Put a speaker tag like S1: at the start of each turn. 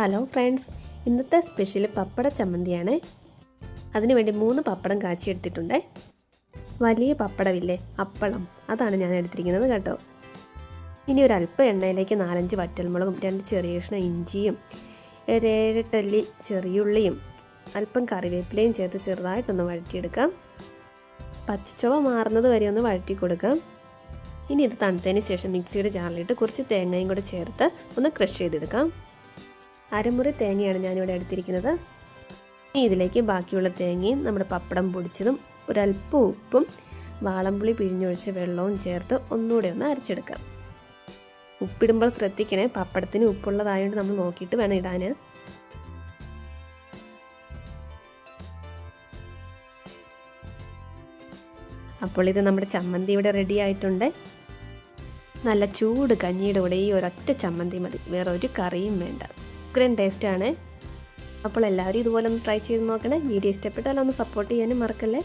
S1: Hello friends ഇന്നത്തെ special പപ്പട ചമ്മന്തിയാണ്. അതിനുവേണ്ടി മൂന്ന് പപ്പടം കാച്ചിയെടുത്തിട്ടുണ്ട്. വലിയ പപ്പടമില്ലേ അപ്പളം. അതാണ് ഞാൻ എടുത്തിരിക്കുന്നത് കേട്ടോ. ഇനി ഒരു അല്പം എണ്ണയിലേക്ക് നാലഞ്ച് വറ്റൽമുളകും രണ്ട് ചെറിയ കഷ്ണം ഇഞ്ചിയും ഒരേഴട്ടല്ലി ചെറിയുള്ളിയും അല്പം കറിവേപ്പിലയും ചേർത്ത് ചെറുതായിട്ടൊന്ന് വഴറ്റിയെടുക്കാം. പച്ചച്ചുവ മാറുന്നത് വരെ ഒന്ന് വഴറ്റി കൊടുക്കാം. ഇനി ഇത് തണുത്തതിന് ശേഷം മിക്സിയുടെ ജാറിലിട്ട് കുറച്ച് തേങ്ങയും കൂടെ ചേർത്ത് ഒന്ന് ക്രഷ് ചെയ്തെടുക്കാം. അരമുറി തേങ്ങയാണ് ഞാനിവിടെ എടുത്തിരിക്കുന്നത്. ഇനി ഇതിലേക്ക് ബാക്കിയുള്ള തേങ്ങയും നമ്മുടെ പപ്പടം പൊടിച്ചതും ഒരല്പം ഉപ്പും വാളംപുളി പിഴിഞ്ഞൊഴിച്ച വെള്ളവും ചേർത്ത് ഒന്നുകൂടെ ഒന്ന് അരച്ചെടുക്കാം. ഉപ്പിടുമ്പോൾ ശ്രദ്ധിക്കണേ പപ്പടത്തിന് ഉപ്പുള്ളതായതുകൊണ്ട് നമ്മൾ നോക്കിയിട്ട് വേണം ഇടാൻ അപ്പോൾ ഇത് നമ്മുടെ ചമ്മന്തി ഇവിടെ റെഡി ആയിട്ടുണ്ട്. നല്ല ചൂട് കഞ്ഞിയുടെ കൂടെ ഈ ഒരൊറ്റ ചമ്മന്തി മതി വേറെ ഒരു കറിയും വേണ്ട. ഉഗ്രൻ ടേസ്റ്റാണ് അപ്പോൾ എല്ലാവരും ഇതുപോലെ ഒന്ന് ട്രൈ ചെയ്ത് നോക്കണേ. വീഡിയോ ഇഷ്ടപ്പെട്ടാൽ ഒന്ന് സപ്പോർട്ട് ചെയ്യാനും മറക്കല്ലേ.